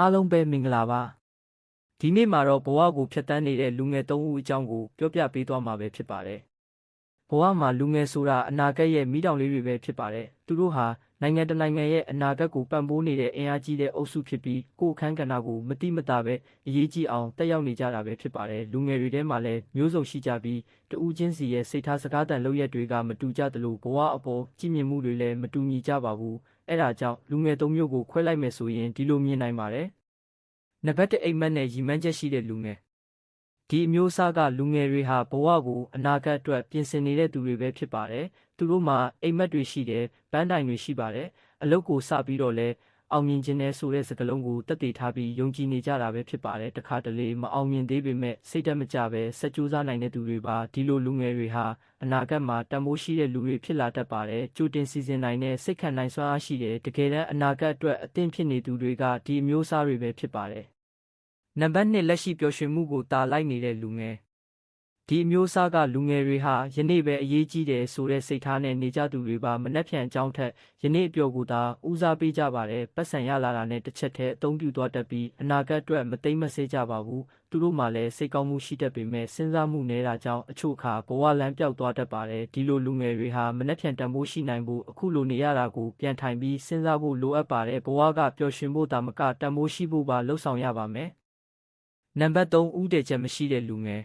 အားလုံးပဲမင်္ဂလာပါဒီနေ့မှာတော့ဘဝကိုဖျက်ဆီးနေတဲ့လူငယ်၃ဦးအကြောင်းကိုပြောပြပေးသွားမှာပဲဖြစ်ပါတယ် ဘဝမှာလူငယ်ဆိုတာအနာဂတ်ရဲ့မိတောင်လေးတွေပဲဖြစ်ပါတယ်သူတို့ဟာနိုင်ငံတစ်နိုင်ငံရဲ့အနာဂတ်ကိုပံ့ပိုးနေတဲ့အင်အားကြီးတဲ့အုပ်စုဖြစ်ပြီးကိုယ်အခန်းကဏ္ဍကိုမတိမတာပဲအရေးကြီးအောင်တက်ရောက်နေကြတာပဲဖြစ်ပါတယ်လူငယ်တွေထဲမှာလည်းမျိုးစုံရှိကြပြီးတဦးချင်းစီရဲ့စိတ်ထားစကားတန်လုပ်ရက်တွေကမတူကြသလိုဘဝအပေါ်ကြည်မြင်မှုတွေလည်းမတူညီကြပါဘူးအဲ့ဒါကြောင့်လူငယ်သုံးမျိုးကိုခွဲလိုက်မယ်ဆိုရင်ဒီလိုမြင်နိုင်ပါတယ်နံပါတ်1အိမ်မက်နဲ့ရီမန်းချက်ရှိတဲ့လူငယ် ဒီအမျိုးအစားကလူငယ်တွေဟာဘဝကိုအနာဂတ်အတွက်ပြင်ဆင်နေတဲ့သူတွေပဲဖြစ်ပါတယ်သူတို့မှာအိမ်မက်တွေရှိတယ်ပန်းတိုင်တွေရှိပါတယ်အလုပ်ကိုစပြီးတော့လဲအောင်မြင်ခြင်းနဲ့ဆိုတဲ့စကားလုံးကိုတက်တည်ထားပြီးယုံကြည်နေကြတာပဲဖြစ်ပါတယ်တခါတလေမအောင်မြင်သေးပေမဲ့စိတ်တက်မကြပဲဆက်ကြိုးစားနိုင်တဲ့သူတွေပါဒီလိုလူငယ်တွေဟာအနာဂတ်မှာတန်ဖိုးရှိတဲ့လူတွေဖြစ်လာတတ်ပါတယ်ကြိုတင်စီစဉ်နိုင်တဲ့စိတ်ခံနိုင်စွမ်းအားရှိတဲ့တကယ်တမ်းအနာဂတ်အတွက်အသင့်ဖြစ်နေသူတွေကဒီအမျိုးအစားတွေပဲဖြစ်ပါတယ် နံပါတ်1လက်ရှိပျော်ရွှင်မှုကိုတာလိုက်နေတဲ့လူငယ်ဒီအမျိုးအစားကလူငယ်တွေဟာယနေ့ပဲအရေးကြီးတယ်ဆိုတဲ့စိတ်ထားနဲ့နေကြသူတွေပါမနှက်ဖြန်အကြောင်းထက်ယနေ့အပျော်ကိုသာဦးစားပေးကြပါတယ်ပတ်စံရလာတာနဲ့တစ်ချက်တည်းအသုံးပြုသွားတတ်ပြီးအနာဂတ်အတွက်မသိမ့်မဆေးကြပါဘူးသူတို့မှလည်းစိတ်ကောင်းမှုရှိတတ်ပေမဲ့စဉ်းစားမှုနေတာကြောင့်အချို့အခါဘဝလမ်းပြောက်သွားတတ်ပါတယ်ဒီလိုလူငယ်တွေဟာမနှက်ဖြန်တန်ဖိုးရှိနိုင်ဖို့အခုလိုနေရတာကိုပြန်ထိုင်ပြီးစဉ်းစားဖို့လိုအပ်ပါတယ်ဘဝကပျော်ရွှင်ဖို့တာမကတန်ဖိုးရှိဖို့ပါလှုပ်ဆောင်ရပါမယ် နံပါတ်3ဦးတည်ချက်မရှိတဲ့လူငယ်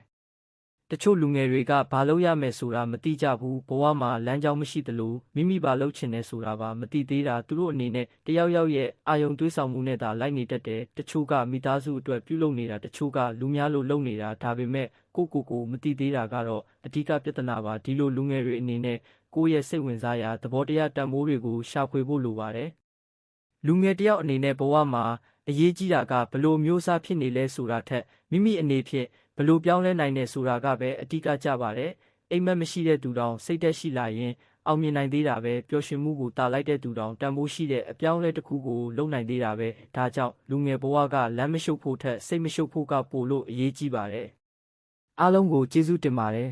တချို့လူငယ်တွေကဘာလုပ်ရမယ်ဆိုတာမသိကြဘူးဘဝမှာလမ်းကြောင်းမရှိသလိုမိမိဘာလုပ်ချင်လဲဆိုတာပါမသိသေးတာသူတို့အနေနဲ့တယောက်ယောက်ရဲ့အာယုံတွေးဆောင်မှုနဲ့သာလိုက်နေတတ်တယ်တချို့ကမိသားစုအတွက်ပြုလုပ်နေတာတချို့ကလူများလိုလုပ်နေတာဒါပေမဲ့ကိုကိုကိုမသိသေးတာကတော့အဓိကပြဿနာပါဒီလိုလူငယ်တွေအနေနဲ့ကိုယ့်ရဲ့စိတ်ဝင်စားရာသဘောတရားတန်ဖိုးတွေကိုရှာဖွေဖို့လိုပါတယ်လူငယ်တယောက်အနေနဲ့ဘဝမှာ အရေးကြီးတာကဘလို့မျိုးစားဖြစ်နေလဲဆိုတာထက်မိမိအနေဖြင့်ဘလို့ပြောင်းလဲနိုင်တယ်ဆိုတာကပဲအတိအကကြပါတယ်အိမ်မက်မရှိတဲ့သူတောင်စိတ်သက်ရှိလာရင်အောင်မြင်နိုင်သေးတာပဲပျော်ရွှင်မှုကိုတာလိုက်တဲ့သူတောင်တန်ဖိုးရှိတဲ့အပြောင်းလဲတစ်ခုကိုလုပ်နိုင်သေးတာပဲဒါကြောင့်လူငယ်ဘဝကလမ်းမရှုပ်ဖို့ထက်စိတ်မရှုပ်ဖို့ကပိုလို့အရေးကြီးပါတယ်အားလုံးကိုကျေးဇူးတင်ပါတယ်